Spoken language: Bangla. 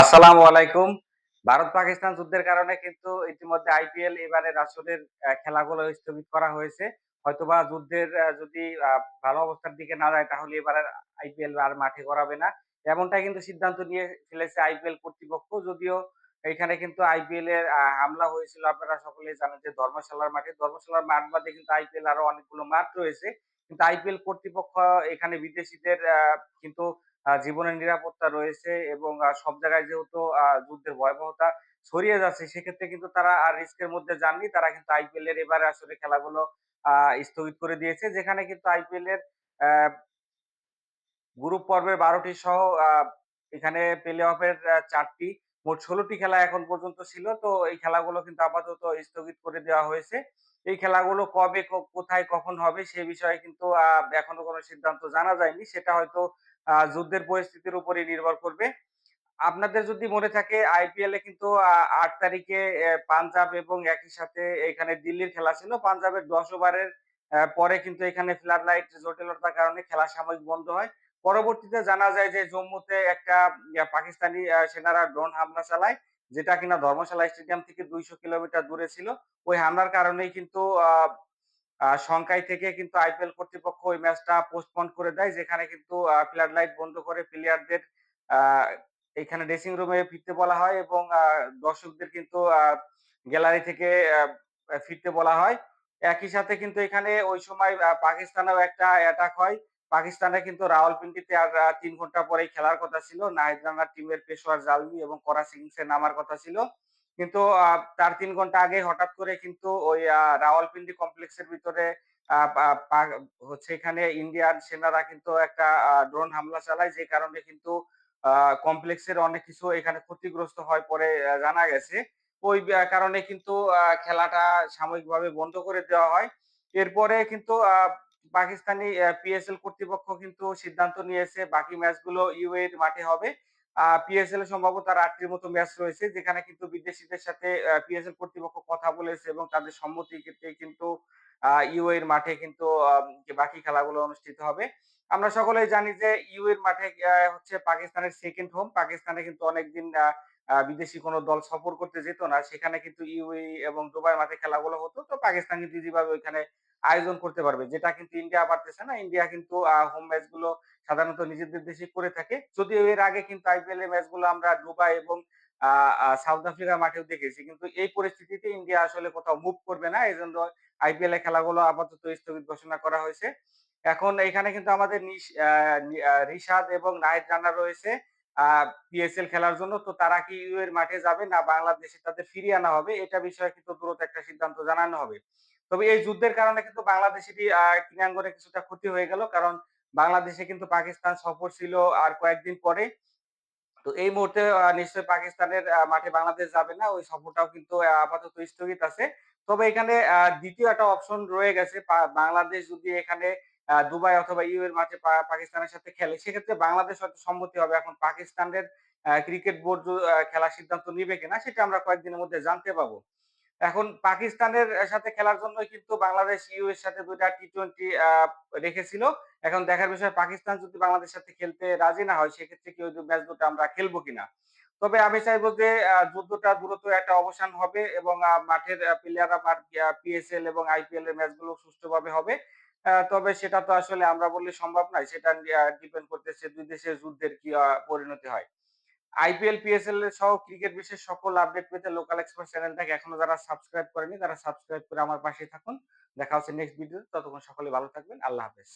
আসসালামু আলাইকুম। ভারত পাকিস্তান যুদ্ধের কারণে কিন্তু ইতিমধ্যে আইপিএল খেলাগুলো স্থগিত করা হয়েছে। হয়তোবা যুদ্ধের যদি ভালো অবস্থার দিকে না যায়, তাহলে আইপিএল আর মাঠে করাবে না। এমনটাই কিন্তু সিদ্ধান্ত নিয়ে ফেলেছে আইপিএল কর্তৃপক্ষ। যদিও এখানে কিন্তু আইপিএল এর হামলা হয়েছিল, আপনারা সকলে জানেন যে ধর্মশালার মাঠে। ধর্মশালার মাঠ বাদে কিন্তু আইপিএল আরও অনেকগুলো মাঠ রয়েছে। কিন্তু আইপিএল কর্তৃপক্ষ এখানে বিদেশিদের কিন্তু জীবনের নিরাপত্তা রয়েছে এবং সব জায়গায় যেহেতু যুদ্ধের ভয়াবহতা ছড়িয়ে যাচ্ছে, সেক্ষেত্রে কিন্তু তারা আর রিস্কের মধ্যে যাননি। তারা কিন্তু আইপিএল এর এবারে আসলে খেলাগুলো স্থগিত করে দিয়েছে। যেখানে কিন্তু আইপিএল এর গ্রুপ পর্বের ১২ টি সহ এখানে প্লে অফের আ ৪ টি মোট ষোলোটি খেলা এখন পর্যন্ত ছিল। তো এই খেলাগুলো কিন্তু আপাতত স্থগিত করে দেওয়া হয়েছে। এই খেলাগুলো কবে কোথায়, কখন হবে সে বিষয়ে কিন্তু এখনও কোনো সিদ্ধান্ত জানা যায়নি। সেটা হয়তো যুদ্ধের পরিস্থিতির উপরে নির্ভর করবে। আপনাদের যদি মনে থাকে আইপিএল এ কিন্তু, আ ৮ তারিখে পাঞ্জাব এবং একই সাথে এখানে দিল্লির খেলা ছিল। পাঞ্জাবের ১০ ওভারের পরে কিন্তু এখানে ফ্লাড লাইট জটিলতার কারণে খেলা সাময়িক বন্ধ হয়। পরবর্তীতে জানা যায় যে, জম্মুতে একটা পাকিস্তানি সেনারা ড্রোন হামলা চালায়। যেটা কিনা ধর্মশালা স্টেডিয়াম থেকে ২০০ কিলোমিটার দূরে ছিল। ওই হামলার কারণেই কিন্তু সংখ্যায় থেকে কিন্তু আইপিএল কর্তৃপক্ষ ওই ম্যাচটা পোস্টপোন করে দেয়। যেখানে কিন্তু ফ্লাড লাইট বন্ধ করে প্লেয়ারদের এখানে ড্রেসিং রুমে ফিরতে বলা হয় এবং দর্শকদের কিন্তু গ্যালারি থেকে ফিরতে বলা হয়। একই সাথে কিন্তু এখানে ওই সময় পাকিস্তানেও একটা অ্যাটাক হয়। পাকিস্তানে কিন্তু রাওয়ালপিন্ডিতে আর ৩ ঘণ্টা পরেই খেলার কথা ছিল। নাহিদ টিমের পেশোয়ার জালমি এবং করা কিংসে নামার কথা ছিল। কিন্তু তার ৩ ঘণ্টা আগে হঠাৎ করে কিন্তু ওই রাওয়ালপিন্ডি কমপ্লেক্সের ভিতরে হচ্ছে এখানে ইন্ডিয়ান সেনারা কিন্তু একটা ড্রোন হামলা চালায়, যে কারণে কিন্তু কমপ্লেক্সের অনেক কিছু এখানে ক্ষতিগ্রস্ত হয় পরে জানা গেছে। ওই কারণে কিন্তু খেলাটা সাময়িকভাবে বন্ধ করে দেওয়া হয়। এরপরে কিন্তু পাকিস্তানি পিএসএল কর্তৃপক্ষ কিন্তু সিদ্ধান্ত নিয়েছে, বাকি ম্যাচগুলো ইউএই এর মাঠে হবে। পিএসএল সম্ভবত আর ৮ টির মতো ম্যাচ রয়েছে, যেখানে কিন্তু বিদেশিদের সাথে পিএসএল কর্তৃপক্ষ কথা বলেছে এবং তাদের সম্মতির ক্ষেত্রে কিন্তু ইউএই এর মাঠে কিন্তু বাকি খেলাগুলো অনুষ্ঠিত হবে। আমরা সকলেই জানি যে ইউএই এর মাঠে হচ্ছে পাকিস্তানের সেকেন্ড হোম। পাকিস্তানে কিন্তু অনেকদিন বিদেশি কোনো দল সফর করতে যেত না। সেখানে কিন্তু ইউএই এবং দুবাই মাঠে খেলাগুলো হতো। তো পাকিস্তান কিন্তু ইজিভাবে ওইখানে আয়োজন করতে পারবে। যেটা কিন্তু ইন্ডিয়া পারতেছে না। ইন্ডিয়া কিন্তু হোম ম্যাচগুলো সাধারণত নিজেদের দেশেই করে থাকে। যদিও এর আগে কিন্তু আইপিএল এর ম্যাচগুলো আমরা দুবাই এবং সাউথ আফ্রিকার মাঠেও দেখেছি। কিন্তু এই পরিস্থিতিতে ইন্ডিয়া আসলে কোথাও মুভ করবে না। এজন্য আইপিএল এর খেলাগুলো আপাতত স্থগিত ঘোষণা করা হয়েছে। এখন এখানে কিন্তু আমাদের রিশাদ এবং নাহিদ রানা রয়েছে পিএসএল খেলার জন্য। তো তারা কি ইউ এর মাঠে যাবে না বাংলাদেশে তাদের ফিরিয়ে আনা হবে? এটা বিষয়ে কিন্তু দ্রুত একটা সিদ্ধান্ত জানানো হবে। তবে এই যুদ্ধের কারণে কিন্তু বাংলাদেশেরই ক্রীড়াঙ্গনে কিছুটা ক্ষতি হয়ে গেল। কারণ বাংলাদেশে কিন্তু পাকিস্তান সফর ছিল আর কয়েকদিন পরে। তো এই মুহূর্তে নিশ্চয়ই পাকিস্তানের মাঠে বাংলাদেশ যাবে না। ওই সফরটাও কিন্তু আপাতত স্থগিত আছে। তবে এখানে ২য় একটা অপশন রয়ে গেছে। বাংলাদেশ যদি এখানে দুবাই অথবা ইউ এর মাঠে পাকিস্তানের সাথে খেলে, সেক্ষেত্রে বাংলাদেশ হয়তো সম্মতি হবে। এখন পাকিস্তানের ক্রিকেট বোর্ড খেলার সিদ্ধান্ত নিবে কিনা সেটা আমরা কয়েকদিনের মধ্যে জানতে পাবো। এখন পাকিস্তানের সাথে খেলার জন্য কিন্তু বাংলাদেশ ইউ এর সাথে ২ টা টি-টোয়েন্টি রেখেছিল। এখন দেখার বিষয়, পাকিস্তান যদি বাংলাদেশের সাথে খেলতে রাজি না হয়, সেক্ষেত্রে কি ওই ম্যাচ দুটো আমরা খেলব কিনা? তবে আমি চাইব যে যুদ্ধটা দ্রুত একটা অবসান হবে এবং মাঠের প্লেয়াররা পিএসএল এবং আইপিএল এর ম্যাচ ম্যাচগুলো সুষ্ঠুভাবে হবে। আ তবে সেটা তো আসলে আমরা বললে সম্ভব নয়। সেটা ডিপেন্ড করতেছে দুই দেশের যুদ্ধের কি পরিণতি হয়। আইপিএল, পিএসএল সহ ক্রিকেট বিশ্বের সকল আপডেট পেতে লোকাল এক্সপ্রেস চ্যানেলটাকে এখনও যারা সাবস্ক্রাইব করেনি তারা সাবস্ক্রাইব করে আমার পাশেই থাকুন। দেখা হচ্ছে নেক্সট ভিডিওতে। ততক্ষণ সকলে ভালো থাকবেন। আল্লাহ হাফেজ।